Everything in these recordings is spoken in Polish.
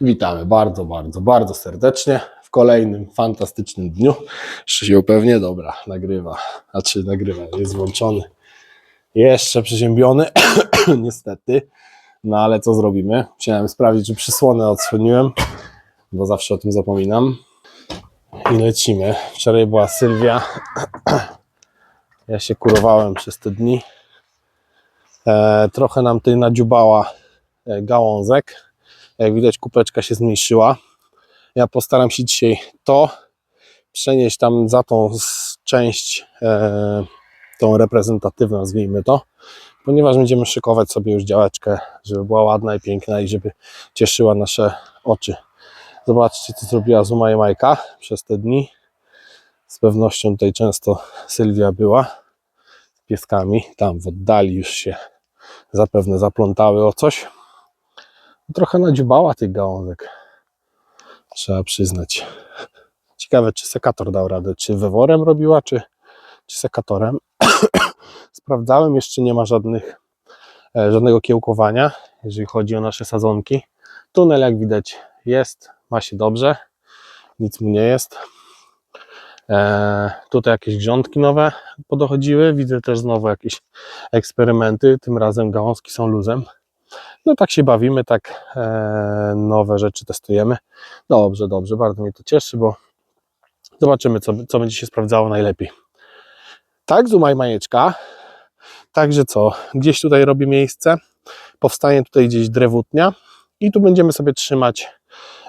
Witamy bardzo, bardzo, bardzo serdecznie w kolejnym fantastycznym dniu. Jeszcze się upewnię, dobra, nagrywa, znaczy nagrywa, jest włączony. Jeszcze przeziębiony, niestety, no ale co zrobimy? Chciałem sprawdzić, czy przysłonę odsłoniłem, bo zawsze o tym zapominam. I lecimy. Wczoraj była Sylwia. Ja się kurowałem przez te dni. E, trochę nam tutaj nadziubała e, gałązek. Jak widać, kupeczka się zmniejszyła. Ja postaram się dzisiaj to przenieść tam za tą część, e, tą reprezentatywną, nazwijmy to, ponieważ będziemy szykować sobie już działeczkę, żeby była ładna i piękna i żeby cieszyła nasze oczy. Zobaczcie, co zrobiła Zuma i Majka przez te dni. Z pewnością tutaj często Sylwia była z pieskami. Tam w oddali już się zapewne zaplątały o coś. Trochę nadziubała tych gałązek. Trzeba przyznać. Ciekawe, czy sekator dał radę. Czy wyworem robiła, czy, czy sekatorem. Sprawdzałem, jeszcze nie ma żadnych, e, żadnego kiełkowania, jeżeli chodzi o nasze sadzonki. Tunel, jak widać, jest, ma się dobrze. Nic mu nie jest. E, tutaj jakieś grządki nowe podochodziły. Widzę też znowu jakieś eksperymenty. Tym razem gałązki są luzem. No tak się bawimy, tak e, nowe rzeczy testujemy. Dobrze, dobrze, bardzo mnie to cieszy, bo zobaczymy, co, co będzie się sprawdzało najlepiej. Tak, zumaj majeczka. Także co, gdzieś tutaj robi miejsce. Powstanie tutaj gdzieś drewutnia i tu będziemy sobie trzymać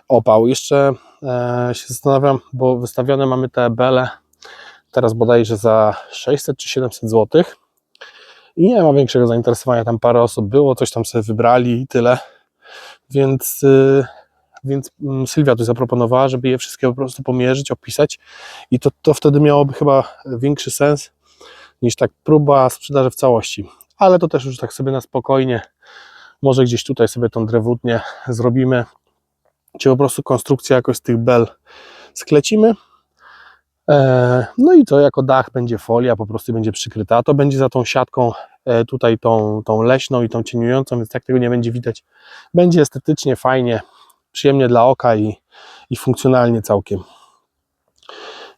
opał. Jeszcze e, się zastanawiam, bo wystawione mamy te bele teraz bodajże za 600 czy 700 zł. I nie ma większego zainteresowania. Tam parę osób było, coś tam sobie wybrali i tyle. Więc, y, więc mm, Sylwia tu zaproponowała, żeby je wszystkie po prostu pomierzyć, opisać. I to, to wtedy miałoby chyba większy sens niż tak próba sprzedaży w całości. Ale to też już tak sobie na spokojnie. Może gdzieś tutaj sobie tą drewutnię zrobimy. Czy po prostu konstrukcję jakoś z tych bel sklecimy. E, No i to jako dach będzie folia, po prostu będzie przykryta. A to będzie za tą siatką e, tutaj tą, tą leśną i tą cieniującą, więc tak tego nie będzie widać. Będzie estetycznie, fajnie, przyjemnie dla oka i, i funkcjonalnie całkiem.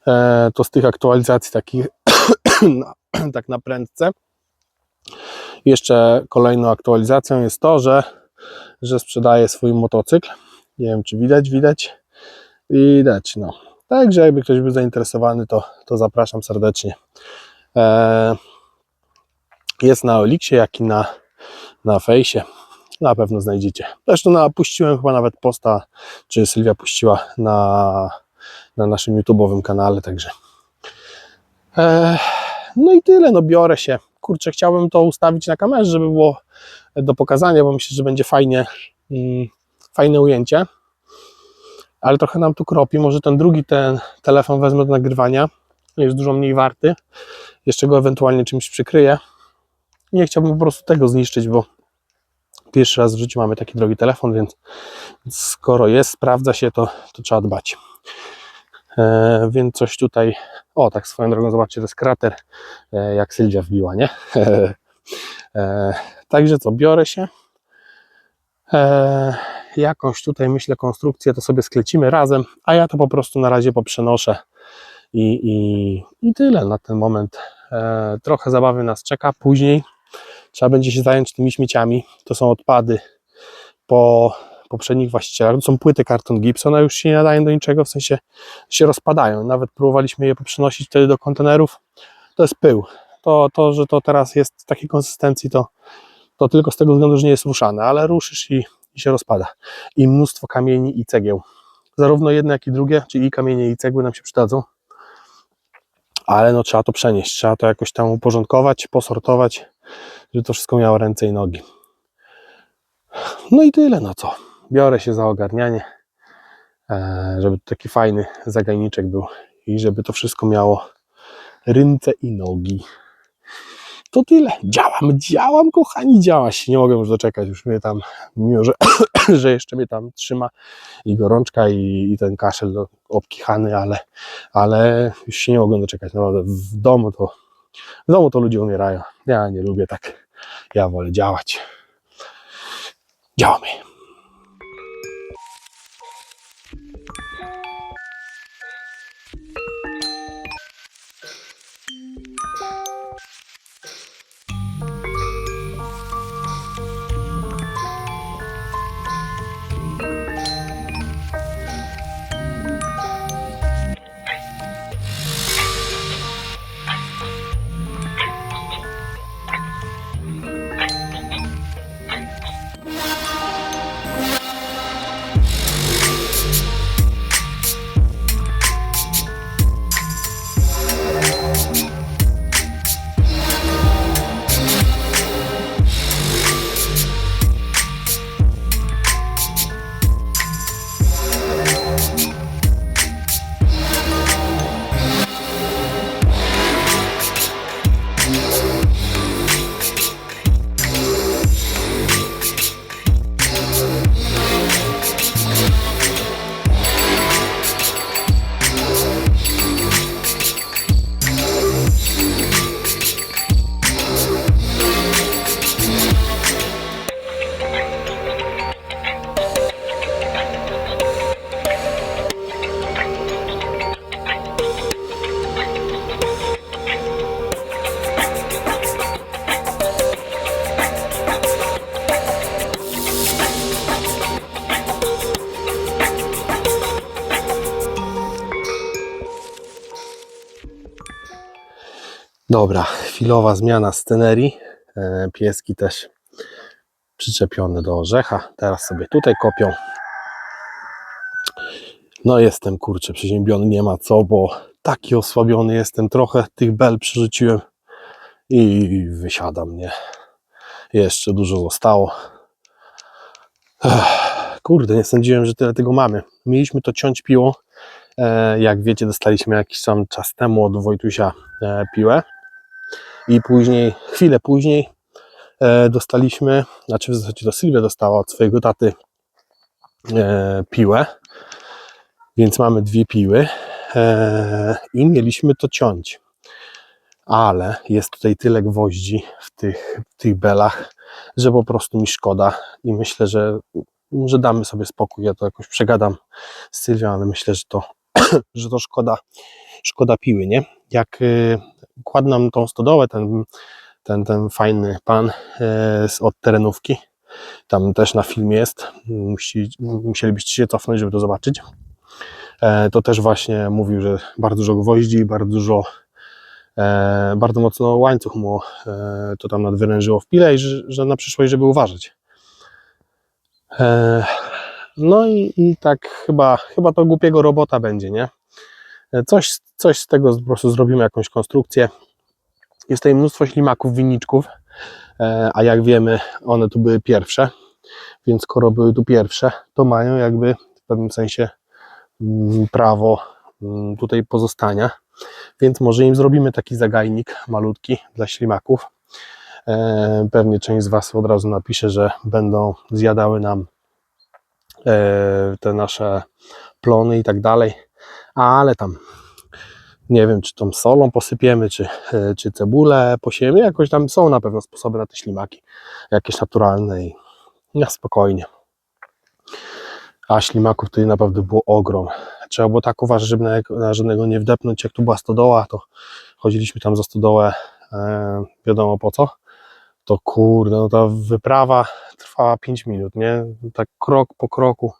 E, To z tych aktualizacji takich tak na prędce. Jeszcze kolejną aktualizacją jest to, że, że sprzedaję swój motocykl. Nie wiem, czy widać, widać. Widać, no. Także jakby ktoś był zainteresowany, to, to zapraszam serdecznie. E, jest na Oliksie, jak i na, na fejsie. Na pewno znajdziecie. Zresztą na, puściłem chyba nawet posta, czy Sylwia puściła na, na naszym YouTube'owym kanale, także. E, no i tyle, no biorę się. Kurczę, chciałbym to ustawić na kamerze, żeby było do pokazania, bo myślę, że będzie fajnie, mm, fajne ujęcie ale trochę nam tu kropi. Może ten drugi ten telefon wezmę do nagrywania. Jest dużo mniej warty. Jeszcze go ewentualnie czymś przykryję. Nie chciałbym po prostu tego zniszczyć, bo pierwszy raz w życiu mamy taki drogi telefon, więc skoro jest, sprawdza się, to, to trzeba dbać. E, więc coś tutaj. O, tak swoją drogą, zobaczcie, to jest krater, e, jak Sylwia wbiła, nie? e, także co, biorę się. E, jakąś tutaj myślę konstrukcję to sobie sklecimy razem, a ja to po prostu na razie poprzenoszę i, i, i tyle na ten moment. E, trochę zabawy nas czeka później. Trzeba będzie się zająć tymi śmieciami. To są odpady po poprzednich właścicielach. To są płyty karton Gibson, a już się nie nadają do niczego, w sensie się rozpadają. Nawet próbowaliśmy je poprzenosić wtedy do kontenerów. To jest pył. To, to że to teraz jest takiej konsystencji, to, to tylko z tego względu, że nie jest ruszane, ale ruszysz i, i się rozpada. I mnóstwo kamieni i cegieł. Zarówno jedne, jak i drugie, czyli i kamienie, i cegły nam się przydadzą. Ale no trzeba to przenieść, trzeba to jakoś tam uporządkować, posortować, żeby to wszystko miało ręce i nogi. No i tyle, no co. Biorę się za ogarnianie, e, żeby taki fajny zagajniczek był i żeby to wszystko miało ręce i nogi. To tyle. Działam, działam, kochani, działa się. Nie mogę już doczekać. Już mnie tam, mimo że, że jeszcze mnie tam trzyma i gorączka, i, i ten kaszel no, obkichany, ale, ale już się nie mogę doczekać. Naprawdę w domu to w domu to ludzie umierają. Ja nie lubię tak. Ja wolę działać. Działamy. Dobra, chwilowa zmiana scenerii. E, Pieski też przyczepione do orzecha. Teraz sobie tutaj kopią. No jestem kurczę przeziębiony, nie ma co, bo taki osłabiony jestem. Trochę tych bel przerzuciłem i wysiadam, nie? Jeszcze dużo zostało. Ech, kurde, nie sądziłem, że tyle tego mamy. Mieliśmy to ciąć piłą. E, jak wiecie, dostaliśmy jakiś tam czas temu od Wojtusia e, piłę. I później, chwilę później e, dostaliśmy, znaczy w zasadzie to Sylwia dostała od swojego taty e, piłę. Więc mamy dwie piły e, i mieliśmy to ciąć. Ale jest tutaj tyle gwoździ w tych, w tych belach, że po prostu mi szkoda i myślę, że, że damy sobie spokój. Ja to jakoś przegadam z Sylwią, ale myślę, że to, że to szkoda, szkoda piły, nie? Jak y, kładł nam tą stodołę, ten, ten, ten fajny pan y, z, od terenówki, tam też na filmie jest, Musi, musielibyście się cofnąć, żeby to zobaczyć e, to też właśnie mówił, że bardzo dużo gwoździ, bardzo dużo, e, bardzo mocno łańcuch mu e, to tam nadwyrężyło w pile i że, że na przyszłość, żeby uważać. No i, i tak chyba, chyba to głupiego robota będzie, nie? Coś, coś z tego po prostu zrobimy, jakąś konstrukcję. Jest tutaj mnóstwo ślimaków, winniczków, e, a jak wiemy, one tu były pierwsze, więc skoro były tu pierwsze, to mają jakby w pewnym sensie mm, prawo mm, tutaj pozostania, więc może im zrobimy taki zagajnik malutki dla ślimaków. E, Pewnie część z Was od razu napisze, że będą zjadały nam te nasze plony i tak dalej, ale tam nie wiem, czy tą solą posypiemy, czy, e, czy cebulę posiemy, jakoś tam są na pewno sposoby na te ślimaki, jakieś naturalne i na spokojnie. A ślimaków tutaj naprawdę było ogrom. Trzeba było tak uważać, żeby na, na żadnego nie wdepnąć. Jak tu była stodoła, to chodziliśmy tam za stodołę, e, wiadomo po co. To kurde, no ta wyprawa trwała 5 minut, nie? Tak krok po kroku.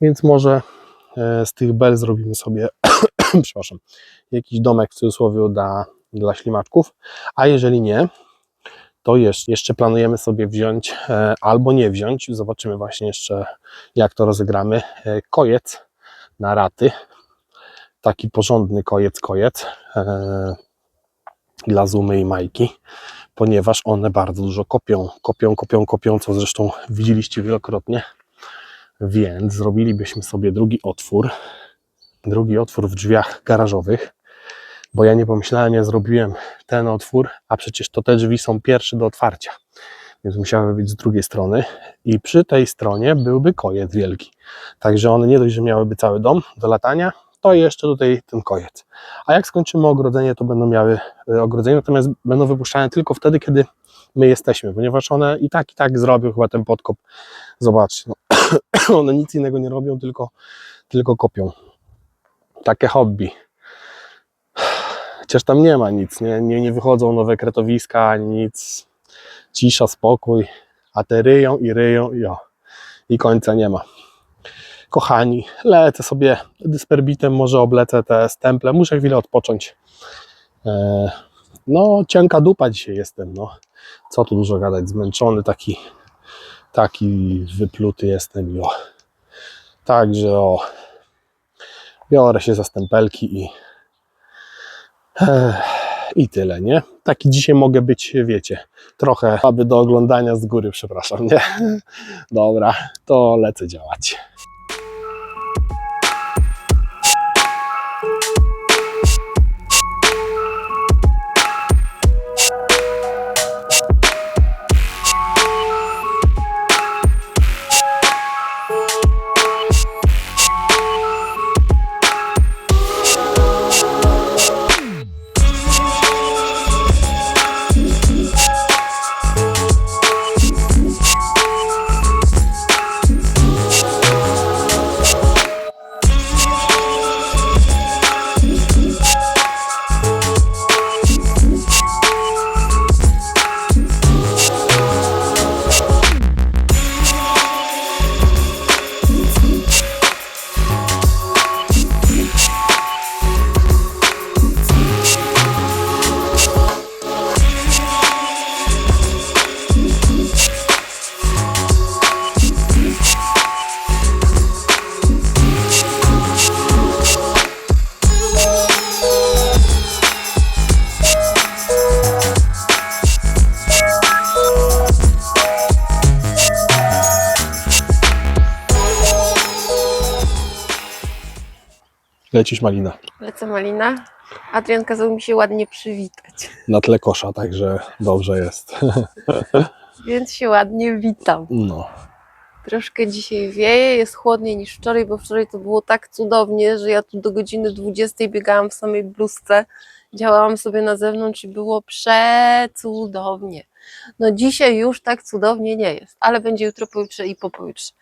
Więc może e, z tych bel zrobimy sobie, przepraszam, jakiś domek w cudzysłowie dla, dla ślimaczków. A jeżeli nie, to jeszcze, planujemy sobie wziąć e, albo nie wziąć. Zobaczymy właśnie jeszcze, jak to rozegramy. E, kojec na raty. Taki porządny kojec, kojec dla Zumy i Majki, ponieważ one bardzo dużo kopią, kopią, kopią, kopią, co zresztą widzieliście wielokrotnie. Więc zrobilibyśmy sobie drugi otwór, drugi otwór w drzwiach garażowych, bo ja nie pomyślałem, ja zrobiłem ten otwór, a przecież to te drzwi są pierwsze do otwarcia, więc musiały być z drugiej strony i przy tej stronie byłby kojec wielki, także one nie dość, że miałyby cały dom do latania, to jeszcze tutaj ten kojec. A jak skończymy ogrodzenie, to będą miały e, ogrodzenie, natomiast będą wypuszczane tylko wtedy, kiedy my jesteśmy, ponieważ one i tak, i tak zrobią chyba ten podkop. Zobaczcie, no. one nic innego nie robią, tylko, tylko kopią. Takie hobby. Chociaż tam nie ma nic, nie, nie, nie wychodzą nowe kretowiska, nic. Cisza, spokój, a te ryją i ryją i o. I końca nie ma. Kochani, lecę sobie dysperbitem, może oblecę te stemple, muszę chwilę odpocząć. E, no, cienka dupa dzisiaj jestem, no. Co tu dużo gadać, zmęczony, taki, taki wypluty jestem i o. Także o, biorę się za stempelki i Ech, I tyle, nie? Taki dzisiaj mogę być, wiecie, trochę aby do oglądania z góry, przepraszam, nie? Dobra, to lecę działać. Lecisz malina Lecę Malina. Adrian kazał mi się ładnie przywitać, na tle kosza, także dobrze jest. więc się ładnie witam. No, Troszkę dzisiaj wieje, jest chłodniej niż wczoraj, bo wczoraj to było tak cudownie, że ja tu do godziny 20 biegałam w samej bluzce, działałam sobie na zewnątrz i było przecudownie. No dzisiaj już tak cudownie nie jest, ale będzie jutro, pojutrze i po pojutrze.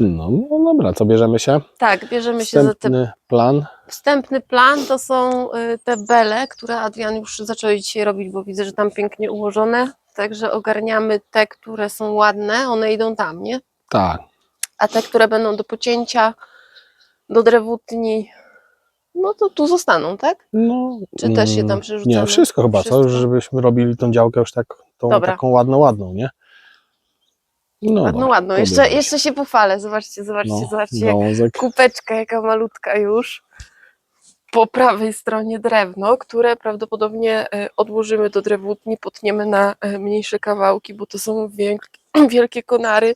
No, no dobra, co bierzemy się? Tak, bierzemy się za te Wstępny plan. Wstępny plan to są y, te bele, które Adrian już zaczął dzisiaj robić, bo widzę, że tam pięknie ułożone. Także ogarniamy te, które są ładne, one idą tam, nie? Tak, A te, które będą do pocięcia, do drewutni, no to tu zostaną, tak? no. Czy też je tam mm, przerzucamy? Nie, wszystko chyba, co? Wszystko? Żebyśmy robili tą działkę już tak, tą Dobra. taką ładną, ładną, nie? No, Ładno, dobra, ładno. to Jeszcze, jeszcze się pochwalę. Zobaczcie, zobaczcie, No, zobaczcie. gałązek. Kupeczka, jaka malutka już. Po prawej stronie drewno, które prawdopodobnie e, odłożymy do drewutni, potniemy na e, mniejsze kawałki, bo to są wielkie, konary,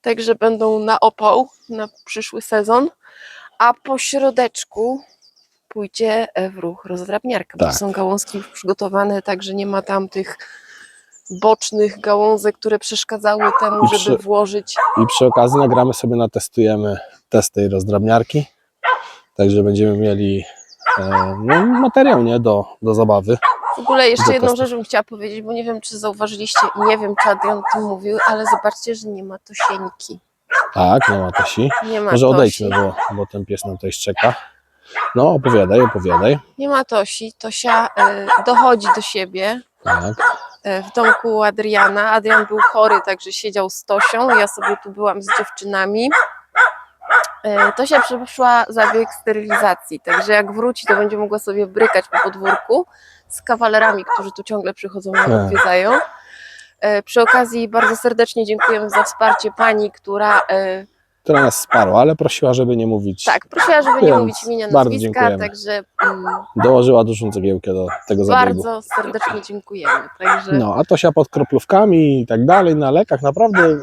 także będą na opał na przyszły sezon. A po środeczku pójdzie e, w ruch rozdrabniarka, bo Tak. to są gałązki już przygotowane, także nie ma tam tych bocznych gałązek, które przeszkadzały temu, I żeby przy- włożyć I przy okazji nagramy sobie, natestujemy test tej rozdrabniarki. Także będziemy mieli e, no, materiał nie do, do zabawy. W ogóle jeszcze jedną rzecz bym chciała powiedzieć, bo nie wiem, czy zauważyliście nie wiem, czy Adrian o tym mówił, ale zobaczcie, że nie ma tosieńki. Tak, nie ma Tosi. Nie ma Może tosi. odejdźmy, bo, bo ten pies nam tutaj szczeka. No, opowiadaj, opowiadaj. Nie ma Tosi. Tosia e, dochodzi do siebie Tak. e, w domku Adriana. Adrian był chory, także siedział z Tosią. Ja sobie tu byłam z dziewczynami. E, Tosia przeszła zabieg sterylizacji, także jak wróci, to będzie mogła sobie brykać po podwórku z kawalerami, którzy tu ciągle przychodzą i Tak. odwiedzają. E, Przy okazji bardzo serdecznie dziękujemy za wsparcie pani, która Która nas wsparła, ale prosiła, żeby nie mówić. tak, prosiła, żeby nie Więc mówić imienia, bardzo nazwiska, dziękujemy. także mm, Dołożyła dużą cegiełkę do tego zabiegu. bardzo serdecznie dziękujemy. Także No, a Tosia pod kroplówkami i tak dalej, na lekach, naprawdę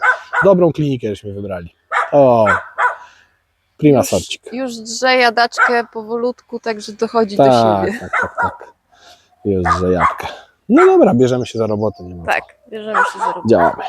dobrą klinikę żeśmy wybrali. O, prima sorcik. już drze jadaczkę powolutku, także dochodzi do Tak, siebie. tak, tak, tak. Jest, że jabłka. No dobra, bierzemy się za robotę. Nie ma Tak, bierzemy się za robotę. Działamy.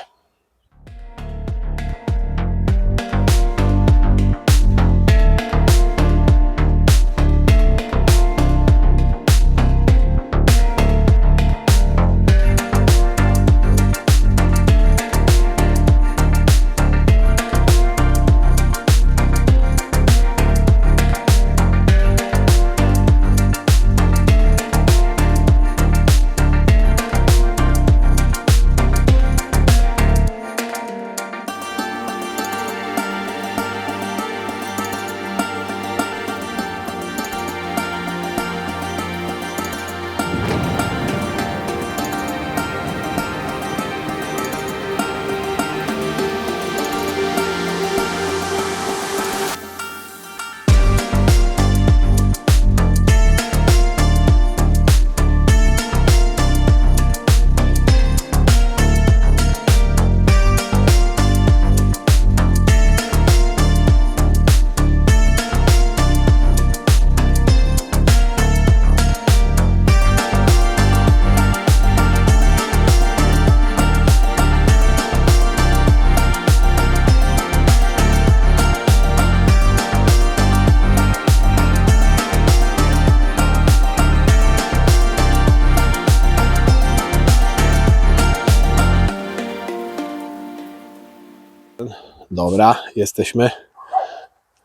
Dobra, jesteśmy.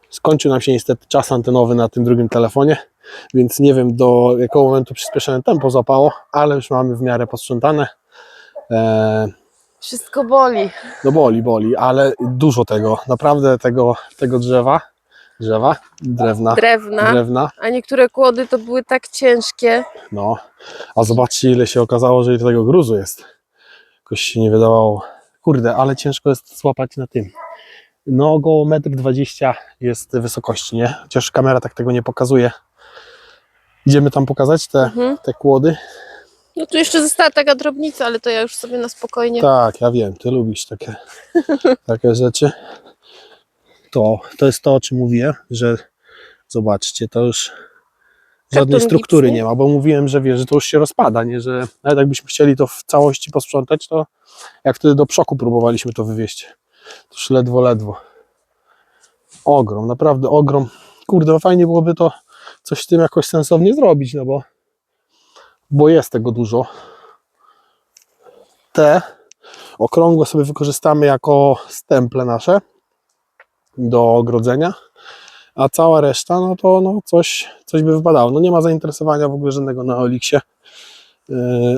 Skończył nam się niestety czas antenowy na tym drugim telefonie, więc nie wiem do jakiego momentu przyspieszone tempo złapało, ale już mamy w miarę posprzątane. Eee, Wszystko boli. no boli, boli, ale dużo tego, naprawdę tego, tego drzewa, drzewa, drewna, Drewna. drewna, A niektóre kłody to były tak ciężkie. no. A zobaczcie ile się okazało, że tego gruzu jest. Jakoś się nie wydawało. Kurde, ale ciężko jest złapać na tym. No około 1,20 m jest wysokości, nie? Chociaż kamera tak tego nie pokazuje. Idziemy tam pokazać te, Mhm. te kłody? No tu jeszcze została taka drobnica, ale to ja już sobie na spokojnie. Tak, ja wiem, ty lubisz takie, takie rzeczy. To, to jest to, o czym mówię, że Zobaczcie, to już Karton żadnej struktury gipsy? nie ma, bo mówiłem, że wiesz, że to już się rozpada, nie? Że nawet jakbyśmy chcieli to w całości posprzątać, to jak wtedy do przoku próbowaliśmy to wywieźć, już ledwo, ledwo. Ogrom, naprawdę ogrom. Kurde, fajnie byłoby to coś z tym jakoś sensownie zrobić, no bo, bo jest tego dużo. Te okrągłe sobie wykorzystamy jako stemple nasze do ogrodzenia, a cała reszta, no to no coś, coś by wypadało. No nie ma zainteresowania w ogóle żadnego na Oliksie,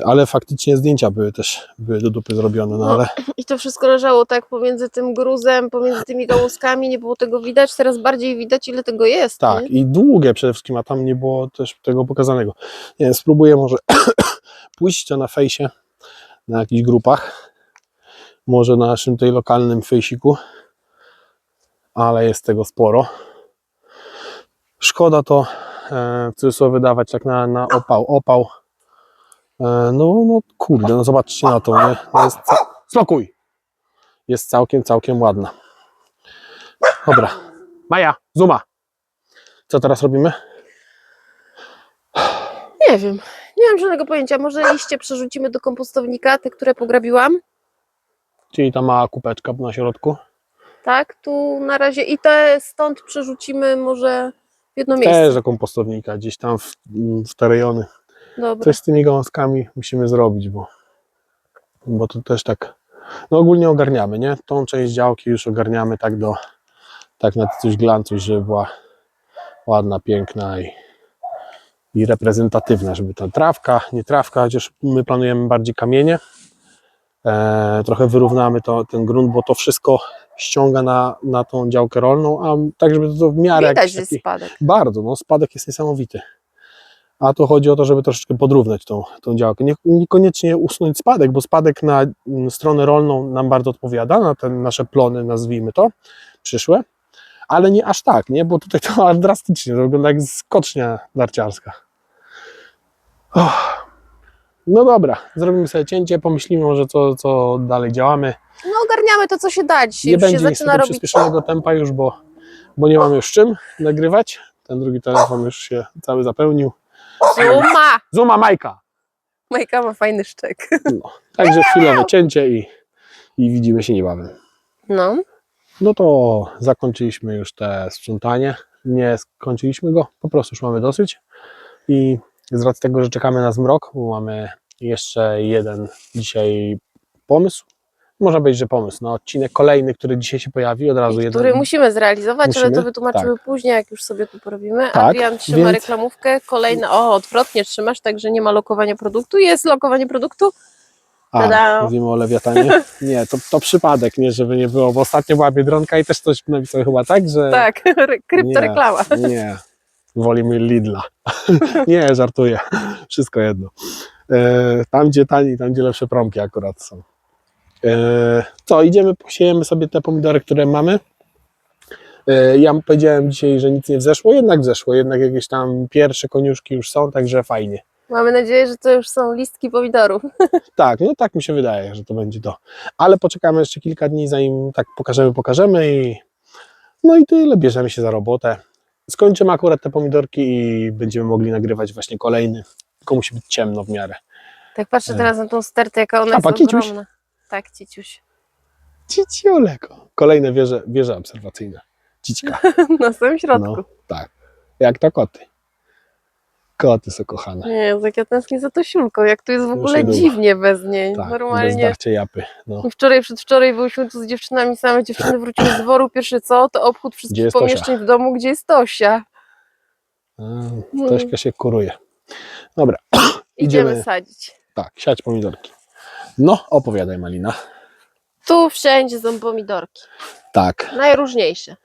ale faktycznie zdjęcia były też były do dupy zrobione, no No. ale I to wszystko leżało tak pomiędzy tym gruzem, pomiędzy tymi gałązkami, nie było tego widać, teraz bardziej widać ile tego jest. tak, Nie? i długie przede wszystkim, a tam nie było też tego pokazanego. Nie wiem, spróbuję może pójść to na fejsie, na jakichś grupach, może na naszym tutaj lokalnym fejsiku, ale jest tego sporo. Szkoda to e, w cudzysłowie wydawać tak na, na opał. Opał. E, no, no kurde, no zobaczcie na to, nie? No jest ca- Spokój! Jest całkiem, całkiem ładna. Dobra. Maja, zuma. Co teraz robimy? Nie wiem, nie mam żadnego pojęcia. Może liście przerzucimy do kompostownika, te, które pograbiłam. Czyli ta mała kupeczka na środku. Tak, tu na razie i te stąd przerzucimy może w jedno miejsce. Też do kompostownika, gdzieś tam w, w te rejony. Dobra. Coś z tymi gałązkami musimy zrobić, bo, bo to też tak. No ogólnie ogarniamy, nie? Tą część działki już ogarniamy tak do tak na coś glancuś, żeby była ładna, piękna i, i reprezentatywna, żeby ta trawka, nie trawka, chociaż my planujemy bardziej kamienie. E, trochę wyrównamy to, ten grunt, bo to wszystko ściąga na, na tą działkę rolną, a tak, żeby to w miarę Widać, jakiś taki, spadek. bardzo, no spadek jest niesamowity. A tu chodzi o to, żeby troszeczkę podrównać tą, tą działkę. Nie, niekoniecznie usunąć spadek, bo spadek na mm, stronę rolną nam bardzo odpowiada, na te nasze plony, nazwijmy to, przyszłe, ale nie aż tak, nie? Bo tutaj to drastycznie, to wygląda jak skocznia narciarska. Och. No dobra, zrobimy sobie cięcie, pomyślimy może co, co dalej działamy. No ogarniamy to, co się da. Dzisiaj Nie już się będzie zaczyna robić. przyspieszonego tempa już, bo, bo nie mam już czym nagrywać. Ten drugi telefon już się cały zapełnił. Zuma! Zuma Majka! Majka ma fajny szczek. Także chwilowe cięcie i, i widzimy się niebawem. No, No to zakończyliśmy już te sprzątanie. Nie skończyliśmy go, po prostu już mamy dosyć. I z racji tego, że czekamy na zmrok, bo mamy jeszcze jeden dzisiaj pomysł. Można powiedzieć, że pomysł. No, odcinek kolejny, który dzisiaj się pojawi, od razu jeden. który musimy zrealizować, ale Musimy? to wytłumaczymy później, jak już sobie tu porobimy. Tak, Adrian trzyma więc- reklamówkę, kolejna, o odwrotnie trzymasz, także nie ma lokowania produktu. Jest lokowanie produktu? A, Tada. mówimy o lewiatanie? Nie, to, to przypadek, nie, żeby nie było, bo ostatnio była Biedronka i też coś napisał chyba tak, że... Tak, kryptoreklama. Nie, wolimy Lidla. nie, żartuję. Wszystko jedno. E, tam, gdzie taniej, tam, gdzie lepsze promki akurat są. E, co, idziemy, posiejemy sobie te pomidory, które mamy. E, ja powiedziałem dzisiaj, że nic nie wzeszło, jednak wzeszło. Jednak jakieś tam pierwsze koniuszki już są, także fajnie. Mamy nadzieję, że to już są listki pomidorów. Tak, no tak mi się wydaje, że to będzie to. Ale poczekamy jeszcze kilka dni, zanim tak pokażemy, pokażemy i no i tyle, bierzemy się za robotę. Skończymy akurat te pomidorki i będziemy mogli nagrywać właśnie kolejny. Tylko musi być ciemno w miarę. Tak patrzę E. teraz na tą stertę, jaka ona A, jest pa, Kiciuś? Tak, Ciciuś. Cicioleko. Kolejne wieże, wieże obserwacyjne. Cićka. Na samym środku. No, tak. Jak to koty. Koty są kochane. Nie, jak ja tęsknię za tą siulką, jak tu jest w ogóle dziwnie bez niej. Tak, bez Normalnie. darcie japy. No. Wczoraj, przedwczoraj byliśmy tu z dziewczynami, same dziewczyny wróciły z dworu, pierwsze co, to obchód wszystkich Tosia? pomieszczeń w domu, gdzie jest Tosia. A, Tośka się kuruje. Dobra, Idziemy, Idziemy. sadzić. tak, siać pomidorki. No, opowiadaj Malina. Tu wszędzie są pomidorki. Tak, Najróżniejsze.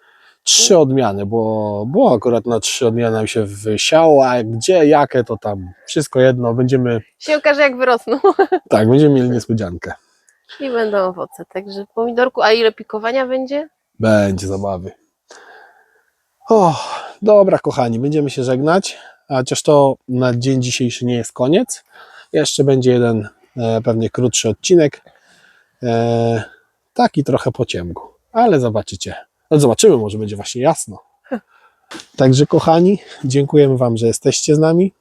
trzy odmiany, bo, bo akurat na trzy odmiany nam się wysiało, a gdzie, jakie to tam, wszystko jedno, będziemy, Się okaże jak wyrosną tak, będziemy mieli niespodziankę. i będą owoce. Także pomidorku, a ile pikowania będzie? Będzie zabawy. O, dobra kochani, będziemy się żegnać, a chociaż to na dzień dzisiejszy nie jest koniec. Jeszcze będzie jeden pewnie krótszy odcinek, e, taki trochę po ciemku, ale zobaczycie. No zobaczymy, może będzie właśnie jasno. Także kochani, dziękujemy Wam, że jesteście z nami.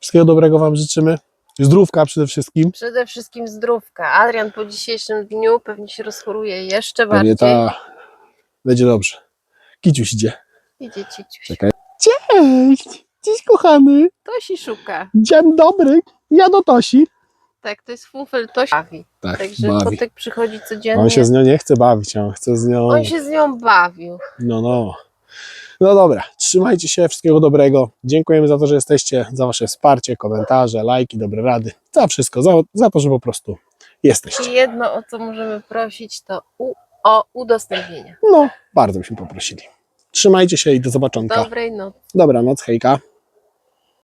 Wszystkiego dobrego Wam życzymy. Zdrówka przede wszystkim. Przede wszystkim zdrówka. Adrian po dzisiejszym dniu pewnie się rozchoruje jeszcze Pewnie bardziej. ta będzie dobrze. Kiciuś idzie. Idzie ciciuś. Czekaj. Cześć! Dziś kochany. Tosi szuka. Dzień dobry. Ja do Tosi. Tak, to jest fufel, to się bawi. Tak, Także bawi. kotek przychodzi codziennie. On się z nią nie chce bawić, on chce z nią... On się z nią bawił. No, no. No dobra, trzymajcie się, wszystkiego dobrego. Dziękujemy za to, że jesteście, za wasze wsparcie, komentarze, lajki, dobre rady, za wszystko, za, za to, że po prostu jesteście. I jedno, o co możemy prosić, to u, o udostępnienie. No, bardzo byśmy poprosili. Trzymajcie się i do zobaczonka. Dobrej nocy. Dobranoc, hejka.